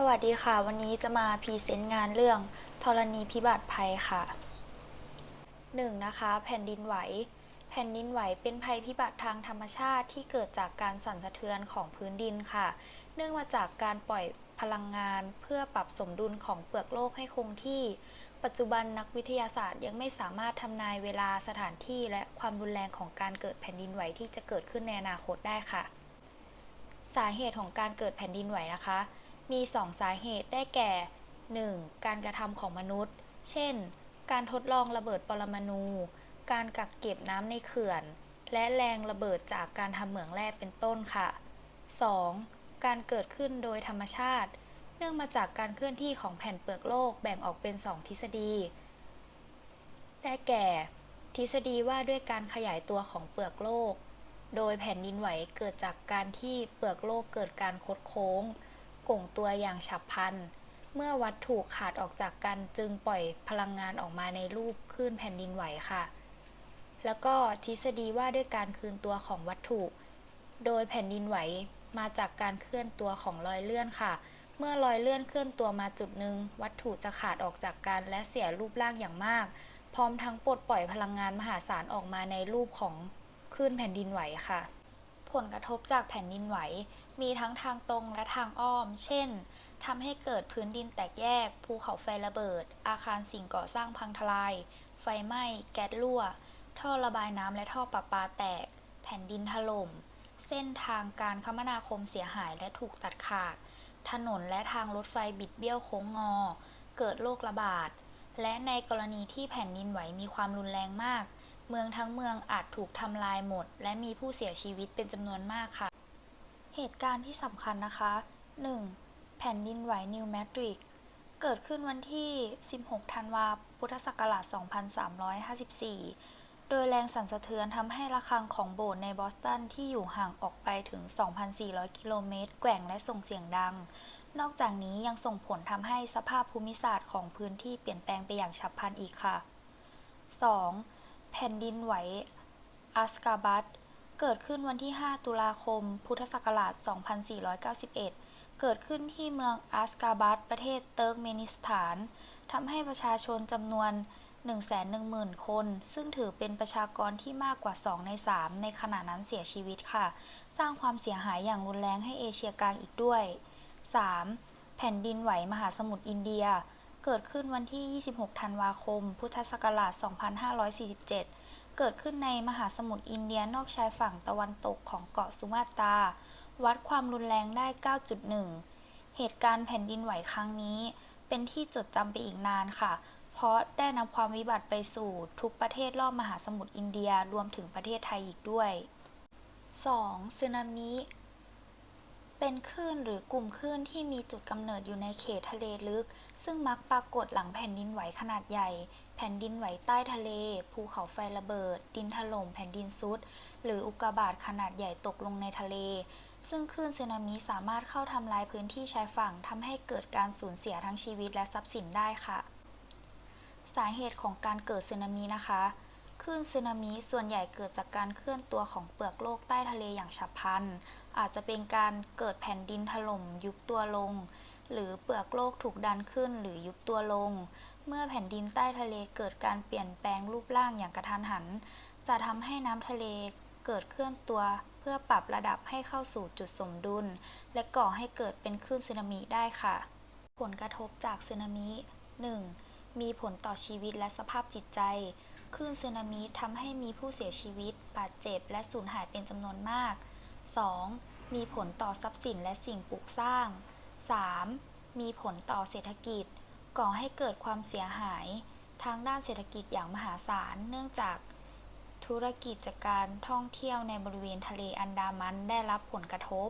สวัสดีค่ะ วันนี้จะมาพรีเซนต์งานเรื่องธรณีพิบัติภัยค่ะ 1. นะคะ แผ่นดินไหว แผ่นดินไหวเป็นภัยพิบัติทางธรรมชาติที่เกิดจากการสั่นสะเทือนของพื้นดินค่ะ เนื่องมาจากการปล่อยพลังงานเพื่อปรับสมดุลของเปลือกโลกให้คงที่ ปัจจุบันนักวิทยาศาสตร์ยังไม่สามารถทำนายเวลาสถานที่และความรุนแรงของการเกิดแผ่นดินไหวที่จะเกิดขึ้นในอนาคตได้ค่ะ สาเหตุของการเกิดแผ่นดินไหวนะคะ มี2สาเหตุได้แก่ 1. การกระทำของมนุษย์ เช่น การทดลองระเบิดปรมาณู การกักเก็บน้ำในเขื่อน และแรงระเบิดจากการทำเหมืองแร่เป็นต้นค่ะ 2. การเกิดขึ้นโดยธรรมชาติ เนื่องมาจากการเคลื่อนที่ของแผ่นเปลือกโลกแบ่งออกเป็น 2 ทฤษฎี ได้แก่ ทฤษฎีว่าด้วยการขยายตัวของเปลือกโลก โดยแผ่นดินไหวเกิดจากการที่เปลือกโลกเกิดการคดโค้ง ก่งตัวอย่างฉับพลัน เมื่อวัตถุขาดออกจากกันจึงปล่อยพลังงานออกมาในรูปคลื่นแผ่นดินไหวค่ะ แล้วก็ทฤษฎีว่าด้วยการคืนตัวของวัตถุ โดยแผ่นดินไหวมาจากการเคลื่อนตัวของรอยเลื่อนค่ะ เมื่อรอยเลื่อนเคลื่อนตัวมาจุดหนึ่งวัตถุจะขาดออกจากกันและเสียรูปร่างอย่างมาก พร้อมทั้งปลดปล่อยพลังงานมหาศาลออกมาในรูปของคลื่นแผ่นดินไหวค่ะ ผลกระทบจากแผ่นดินไหว มีทั้งทางตรงและทางอ้อม เช่นทำให้เกิดพื้นดินแตกแยก ภูเขาไฟระเบิด อาคารสิ่งก่อสร้างพังทลาย ไฟไหม้ แก๊สรั่ว ท่อระบายน้ำและท่อประปาแตก แผ่นดินถล่ม เส้นทางการคมนาคมเสียหายและถูกตัดขาด ถนนและทางรถไฟบิดเบี้ยวโค้งงอ เกิดโรคระบาด และในกรณีที่แผ่นดินไหวมีความรุนแรงมาก เมืองทั้งเมืองอาจถูกทำลายหมด และมีผู้เสียชีวิตเป็นจำนวนมากค่ะ เหตุการณ์ที่สำคัญนะคะ 1. แผ่นดินไหวนิวแมทริกเกิดขึ้นวันที่ 16 ธันวาพุทธศักราช 2354 โดยแรงสั่นสะเทือนทำให้ระฆังของโบสถ์ในบอสตันที่อยู่ห่างออกไปถึง 2,400 กิโลเมตร แกว่งและส่งเสียงดัง นอกจากนี้ยังส่งผลทำให้สภาพภูมิศาสตร์ของพื้นที่เปลี่ยนแปลงไปอย่างฉับพลันอีกค่ะ 2. แผ่นดินไหวอัสกาบัต เกิดขึ้นวันที่ 5 ตุลาคม พุทธศักราช 2491 เกิดขึ้นที่เมืองอัสกาบัตประเทศเติร์กเมนิสถาน ทำให้ประชาชนจำนวน 110,000 คน ซึ่งถือเป็นประชากรที่มากกว่า 2 ใน 3 ในขณะนั้นเสียชีวิตค่ะ สร้างความเสียหายอย่างรุนแรงให้เอเชียกลางอีกด้วย 3. แผ่นดินไหวมหาสมุทรอินเดีย เกิดขึ้นวันที่ 26 ธันวาคม พุทธศักราช 2547 เกิดขึ้นในมหาสมุทรอินเดียนอกชายฝั่งตะวันตกของเกาะสุมาตรา วัดความรุนแรงได้ 9.1 เหตุการณ์แผ่นดินไหวครั้งนี้ เป็นที่จดจำไปอีกนานค่ะ เพราะได้นำความวิบัติไปสู่ทุกประเทศรอบมหาสมุทรอินเดียรวมถึงประเทศไทยอีกด้วย 2. สึนามิ เป็นคลื่นหรือกลุ่มคลื่นที่มีจุดกำเนิดอยู่ในเขตทะเลลึก ซึ่งมักปรากฏหลังแผ่นดินไหวขนาดใหญ่ แผ่นดินไหวใต้ทะเล ภูเขาไฟระเบิด ดินถล่มแผ่นดินซุด หรืออุกกาบาตขนาดใหญ่ตกลงในทะเล ซึ่งคลื่นสึนามิสามารถเข้าทำลายพื้นที่ชายฝั่งทำให้เกิดการสูญเสียทั้งชีวิตและทรัพย์สินได้ค่ะ สาเหตุของการเกิดสึนามินะคะ คลื่นสึนามิส่วนใหญ่เกิดจากการเคลื่อนตัวของเปลือกโลกใต้ทะเลอย่างฉับพลัน อาจจะเป็นการเกิดแผ่นดินถล่มยุบตัวลง หรือเปลือกโลกถูกดันขึ้นหรือยุบตัวลง เมื่อแผ่นดินใต้ทะเลเกิดการเปลี่ยนแปลงรูปร่างอย่างกระทันหัน จะทำให้น้ำทะเลเกิดเคลื่อนตัวเพื่อปรับระดับให้เข้าสู่จุดสมดุล และก่อให้เกิดเป็นคลื่นสึนามิได้ค่ะ ผลกระทบจากสึนามิ 1. มีผลต่อชีวิตและสภาพจิตใจ คลื่นสึนามิทำให้มีผู้เสียชีวิต บาดเจ็บ และสูญหายเป็นจำนวนมาก 2. มีผลต่อทรัพย์สินและสิ่งปลูกสร้าง 3. มีผลต่อเศรษฐกิจ ก่อให้เกิดความเสียหาย ทางด้านเศรษฐกิจอย่างมหาศาล เนื่องจากธุรกิจการท่องเที่ยวในบริเวณทะเลอันดามันได้รับผลกระทบ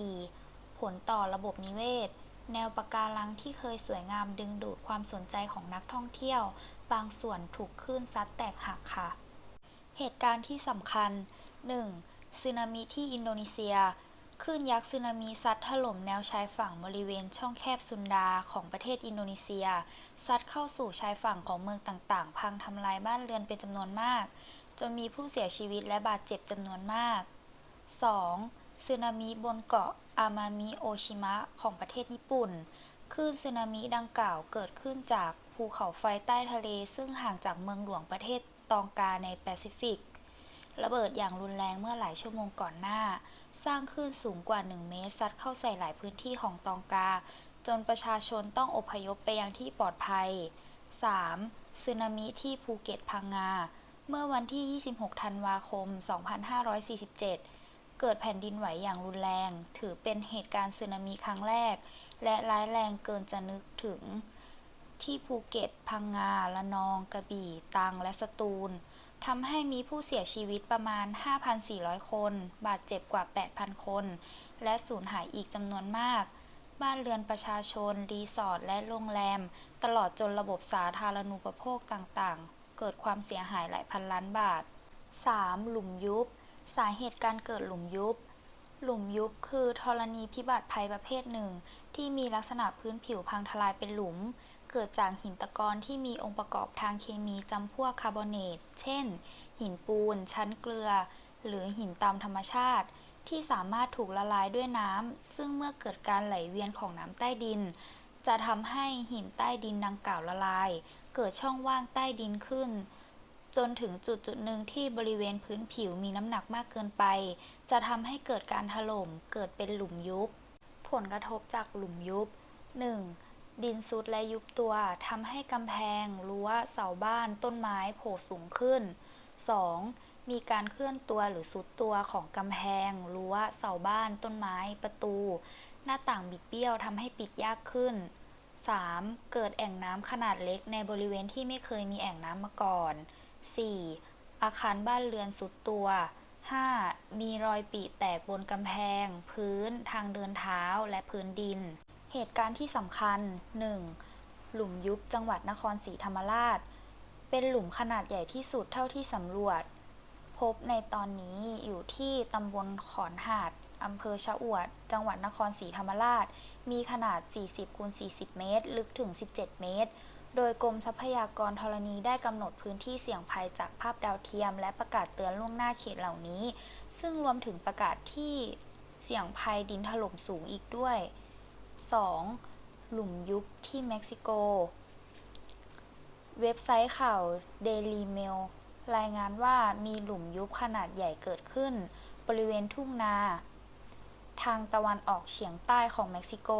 4. ผลต่อระบบนิเวศ แนวปะการังที่เคยสวยงามดึงดูดความสนใจของนักท่องเที่ยว บางส่วนถูกคลื่นซัดแตกหักค่ะ เหตุการณ์ที่สำคัญ 1. สึนามิที่อินโดนีเซียคลื่นยักษ์สึนามิซัดถล่มแนวชายฝั่งบริเวณช่องแคบซุนดาของประเทศอินโดนีเซีย ซัดเข้าสู่ชายฝั่งของเมืองต่างๆ พังทำลายบ้านเรือนเป็นจำนวนมาก จนมีผู้เสียชีวิตและบาดเจ็บจำนวนมาก 2. สึนามิบนเกาะอามามิโอชิมะของประเทศญี่ปุ่น คลื่นสึนามิดังกล่าวเกิดขึ้นจาก ภูเขาไฟใต้ทะเล ซึ่งห่างจากเมืองหลวงประเทศตองกาในแปซิฟิก ระเบิดอย่างรุนแรงเมื่อหลายชั่วโมงก่อนหน้า สร้างคลื่นสูงกว่า 1 เมตรซัดเข้าใส่หลายพื้นที่ของตองกา จนประชาชนต้องอพยพไปยังที่ปลอดภัย 3. สึนามิที่ภูเก็ตพังงา เมื่อวันที่ 26 ธันวาคม 2547 เกิดแผ่นดินไหวอย่างรุนแรง ถือเป็นเหตุการณ์สึนามิครั้งแรก และร้ายแรงเกินจะนึกถึง ที่ภูเก็ต พังงา ละนอง กระบี่ ตรัง และสตูล ทำให้มีผู้เสียชีวิตประมาณ 5,400 คน บาดเจ็บกว่า 8,000 คน และสูญหายอีกจำนวนมาก บ้านเรือนประชาชน รีสอร์ท และโรงแรม ตลอดจนระบบสาธารณูปโภคต่างๆ เกิดความเสียหายหลายพันล้านบาท 3. หลุมยุบ สาเหตุการเกิดหลุมยุบ หลุมยุบคือธรณีพิบัติภัยประเภทหนึ่ง ที่มีลักษณะพื้นผิวพังทลายเป็นหลุม เกิดจากหินตะกอนที่มีองค์ประกอบทางเคมีจำพวกคาร์บอเนต เช่น หินปูน ชั้นเกลือ หรือหินตามธรรมชาติ ที่สามารถถูกละลายด้วยน้ำ ซึ่งเมื่อเกิดการไหลเวียนของน้ำใต้ดิน จะทำให้หินใต้ดินดังกล่าวละลาย เกิดช่องว่างใต้ดินขึ้น จนถึงจุดจุดหนึ่งที่บริเวณพื้นผิวมีน้ำหนักมากเกินไป จะทำให้เกิดการถล่ม เกิดเป็นหลุมยุบ ผลกระทบจากหลุมยุบ 1. ดินซุดและยุบตัวทำให้กำแพง รั้ว เสาบ้าน ต้นไม้โผล่สูงขึ้น 2. มีการเคลื่อนตัวหรือซุดตัวของกำแพง รั้ว เสาบ้าน ต้นไม้ ประตู หน้าต่างบิดเบี้ยวทำให้ปิดยากขึ้น 3. เกิดแอ่งน้ำขนาดเล็กในบริเวณที่ไม่เคยมีแอ่งน้ำมาก่อน 4. อาคารบ้านเรือนสุดตัว 5. มีรอยปีแตกบนกำแพง พื้น ทางเดินเท้าและพื้นดิน เหตุการณ์ที่สำคัญ 1. หลุมยุบจังหวัดนครศรีธรรมราช เป็นหลุมขนาดใหญ่ที่สุดเท่าที่สำรวจ พบในตอนนี้อยู่ที่ตำบลขอนหาดอำเภอชะอวด จังหวัดนครศรีธรรมราช มีขนาด 40คูณ40 เมตร ลึกถึง 17 เมตร โดยกรมทรัพยากรธรณีได้กำหนดพื้นที่เสี่ยงภัยจากภาพดาวเทียม และประกาศเตือนล่วงหน้าเขตเหล่านี้ ซึ่งรวมถึงประกาศที่เสี่ยงภัยดินถล่มสูงอีกด้วย 2. หลุมยุบที่เม็กซิโก เว็บไซต์ข่าว Daily Mail รายงานว่ามีหลุมยุบขนาดใหญ่เกิดขึ้น บริเวณทุ่งนา ทางตะวันออกเฉียงใต้ของเม็กซิโก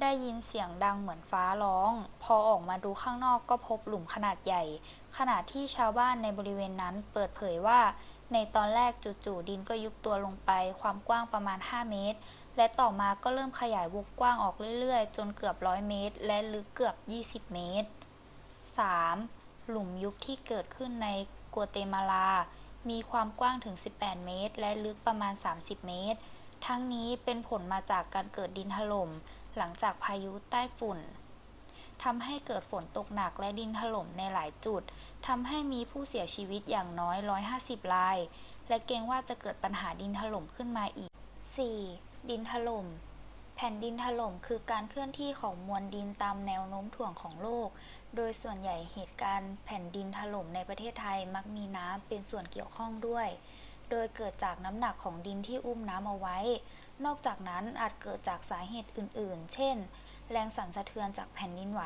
ได้ยินเสียงดังเหมือนฟ้าร้อง พอออกมาดูข้างนอกก็พบหลุมขนาดใหญ่ ขณะที่ชาวบ้านในบริเวณนั้นเปิดเผยว่า ในตอนแรกจู่ๆดินก็ยุบตัวลงไป ความกว้างประมาณ 5 เมตร และต่อมาก็เริ่มขยายวงกว้างออกเรื่อยๆ จนเกือบร้อยเมตร และลึกเกือบ 20 เมตร 3. หลุมยุบที่เกิดขึ้นในกัวเตมาลา มีความกว้างถึง 18 เมตร และลึกประมาณ 30 เมตร ทั้งนี้เป็นผลมาจากการเกิดดินถล่ม หลังจากพายุใต้ฝุ่นทำให้เกิดฝนตกหนักและดินถล่มในหลายจุดทำให้มีผู้เสียชีวิตอย่างน้อย 150 ราย และเกรงว่าจะเกิดปัญหาดินถล่มขึ้นมาอีก 4. ดินถล่ม แผ่นดินถล่มคือการเคลื่อนที่ของมวลดินตามแนวโน้มถ่วงของโลก โดยส่วนใหญ่เหตุการณ์แผ่นดินถล่มในประเทศไทยมักมีน้ำเป็นส่วนเกี่ยวข้องด้วย โดยเกิดจากน้ำหนักของดินที่อุ้มน้ำเอาไว้ นอกจากนั้นอาจเกิดจากสาเหตุอื่น ๆ เช่น แรงสั่นสะเทือนจากแผ่นดินไหว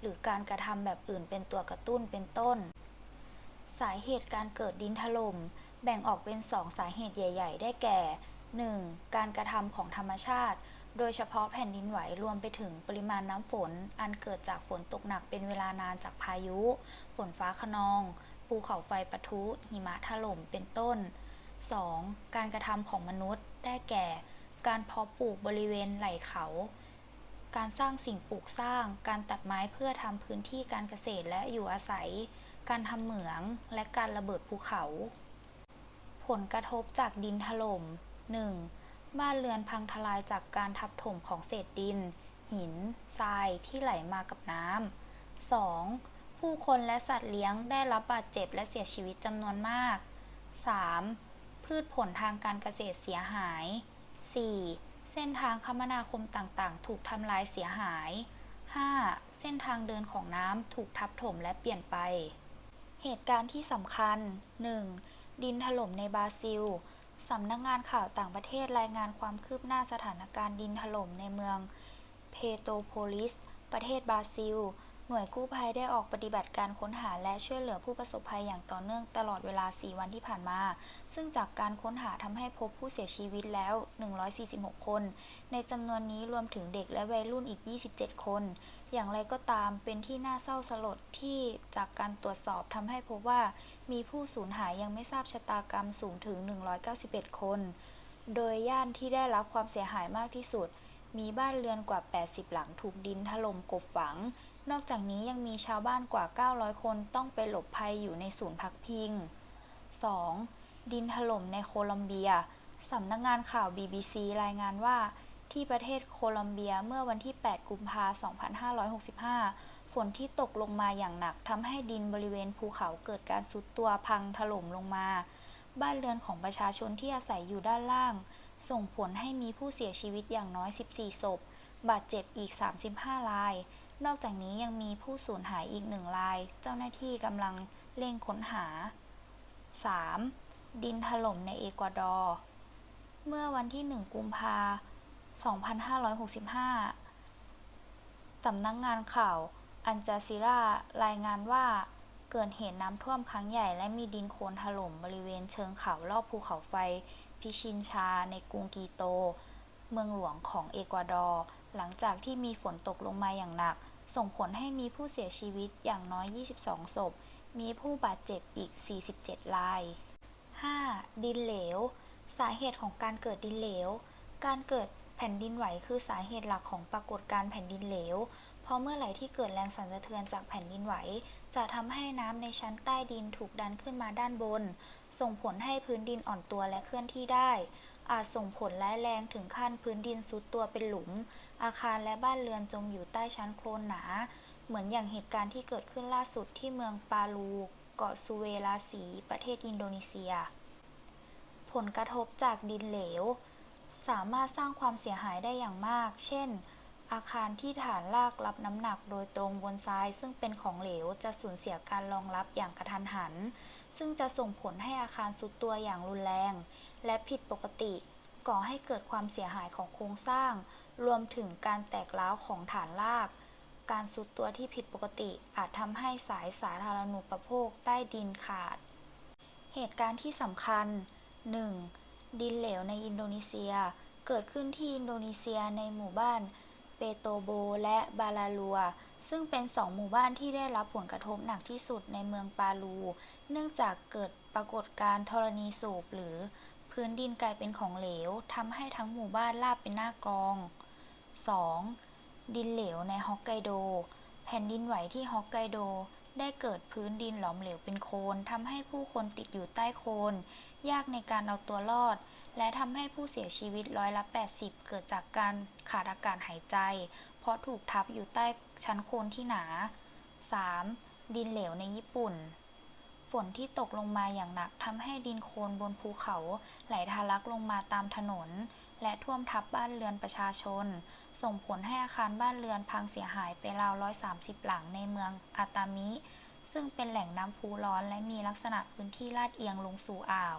หรือการกระทำแบบอื่นเป็นตัวกระตุ้นเป็นต้น สาเหตุการเกิดดินถล่มแบ่งออกเป็น2สาเหตุใหญ่ ๆ ได้แก่ 1. การกระทำของธรรมชาติ โดยเฉพาะแผ่นดินไหวรวมไปถึงปริมาณน้ำฝน อันเกิดจากฝนตกหนักเป็นเวลานานจากพายุ ฝนฟ้าคะนอง ภูเขาไฟปะทุ หิมะถล่ม เป็นต้น 2. การกระทำของมนุษย์ ได้แก่ การเพาะปลูกบริเวณไหล่เขา การสร้างสิ่งปลูกสร้าง การตัดไม้เพื่อทำพื้นที่การเกษตรและอยู่อาศัย การทำเหมือง และการระเบิดภูเขา ผลกระทบจากดินถล่ม 1. บ้านเรือนพังทลายจากการทับถมของเศษดิน หิน ทรายที่ไหลมากับน้ำ 2. ผู้คนและสัตว์เลี้ยงได้รับบาดเจ็บและเสียชีวิตจำนวนมาก 3. พืชผลทางการเกษตรเสียหาย 4. เส้นทางคมนาคมต่างๆ ถูกทำลายเสียหาย 5. เส้นทางเดินของน้ำถูกทับถมและเปลี่ยนไป เหตุการณ์ที่สำคัญ 1. ดินถล่มในบราซิล สำนักงานข่าวต่างประเทศรายงานความคืบหน้าสถานการณ์ดินถล่มในเมืองเพโตรโพลิส ประเทศบราซิล หน่วยกู้ภัยได้ออกปฏิบัติการค้นหาและช่วยเหลือผู้ประสบภัยอย่างต่อเนื่องตลอดเวลา 4 วันที่ผ่านมา ซึ่งจากการค้นหาทำให้พบผู้เสียชีวิตแล้ว 146 คน ในจำนวนนี้รวมถึงเด็กและวัยรุ่นอีก 27 คน อย่างไรก็ตามเป็นที่น่าเศร้าสลดที่จากการตรวจสอบทำให้พบว่ามีผู้สูญหายยังไม่ทราบชะตากรรมสูงถึง 191 คน โดยย่านที่ได้รับความเสียหายมากที่สุด มีบ้านเรือนกว่า 80 หลังถูกดินถล่มกบฝัง นอกจากนี้ยังมีชาวบ้านกว่า 900 คนต้องไปหลบภัยอยู่ในศูนย์พักพิง 2. ดินถล่มในโคลอมเบีย สำนักงานข่าว BBC รายงานว่า ที่ประเทศโคลอมเบียเมื่อวันที่ 8 กุมภาพันธ์2565 ฝนที่ตกลงมาอย่างหนักทำให้ดินบริเวณภูเขาเกิดการทรุดตัวพังถล่มลงมา บ้านเรือนของประชาชนที่อาศัยอยู่ด้านล่าง ส่งผลให้มีผู้เสียชีวิตอย่างน้อย 14 ศพ บาดเจ็บอีก 35 ราย นอกจากนี้ยังมีผู้สูญหายอีกหนึ่งราย เจ้าหน้าที่กำลังเร่งค้นหา 3. ดินถล่มในเอกวาดอร์ เมื่อวันที่ 1 กุมภาพันธ์2565 สำนักงานข่าว อันจาซีรารายงานว่าเกิดเหตุน้ำท่วมครั้งใหญ่และมีดินโคลนถล่มบริเวณเชิงเขารอบภูเขาไฟ พิชินชาในกรุงกีโต เมืองหลวงของเอกวาดอร์ หลังจากที่มีฝนตกลงมาอย่างหนัก ส่งผลให้มีผู้เสียชีวิตอย่างน้อย 22 ศพ มีผู้บาดเจ็บอีก 47 ราย 5. ดินเหลว สาเหตุของการเกิดดินเหลว การเกิดแผ่นดินไหวคือสาเหตุหลักของปรากฏการแผ่นดินเหลว เพราะเมื่อไหร่ที่เกิดแรงสั่นสะเทือนจากแผ่นดินไหว จะทำให้น้ำในชั้นใต้ดินถูกดันขึ้นมาด้านบน ส่งผลให้พื้นดินอ่อนตัวและเคลื่อนที่ได้ อาจส่งผลร้ายแรงถึงขั้นพื้นดินซุดตัวเป็นหลุม อาคารและบ้านเรือนจมอยู่ใต้ชั้นโคลนหนา เหมือนอย่างเหตุการณ์ที่เกิดขึ้นล่าสุดที่เมืองปาลู เกาะซูเวลาสี ประเทศอินโดนีเซีย ผลกระทบจากดินเหลว สามารถสร้างความเสียหายได้อย่างมาก เช่น อาคารที่ฐานลากรับน้ำหนักโดยตรงบนทรายซึ่งเป็นของเหลวจะสูญเสียการรองรับอย่างกระทันหัน ซึ่งจะส่งผลให้อาคารสุดตัวอย่างรุนแรง และผิดปกติ ก่อให้เกิดความเสียหายของโครงสร้าง รวมถึงการแตกร้าวของฐานราก การสุดตัวที่ผิดปกติอาจทำให้สายสาธารณูปโภคใต้ดินขาด เหตุการณ์ที่สำคัญ 1. ดินเหลวในอินโดนีเซีย เกิดขึ้นที่อินโดนีเซียในหมู่บ้านเปโตโบและบาลาลัว ซึ่งเป็นสองหมู่บ้านที่ได้รับผลกระทบหนักที่สุดในเมืองปาลู เนื่องจากเกิดปรากฏการณ์ธรณีสูบหรือพื้นดินกลายเป็นของเหลวทำให้ทั้งหมู่บ้านราบเป็นหน้ากรอง 2. ดินเหลวในฮอกไกโด แผ่นดินไหวที่ฮอกไกโดได้เกิดพื้นดินหลอมเหลวเป็นโคลนทำให้ผู้คนติดอยู่ใต้โคลนยากในการเอาตัวรอด และทำให้ผู้เสียชีวิตร้อยละ 80 เกิดจากการขาดอากาศหายใจ เพราะถูกทับอยู่ใต้ชั้นโคลนที่หนา 3. ดินเหลวในญี่ปุ่น ฝนที่ตกลงมาอย่างหนักทำให้ดินโคลนบนภูเขา ไหลทะลักลงมาตามถนน และท่วมทับบ้านเรือนประชาชน ส่งผลให้อาคารบ้านเรือนพังเสียหายไปราว 130 หลังในเมืองอาตามิ ซึ่งเป็นแหล่งน้ำพุร้อนและมีลักษณะพื้นที่ลาดเอียงลงสู่อ่าว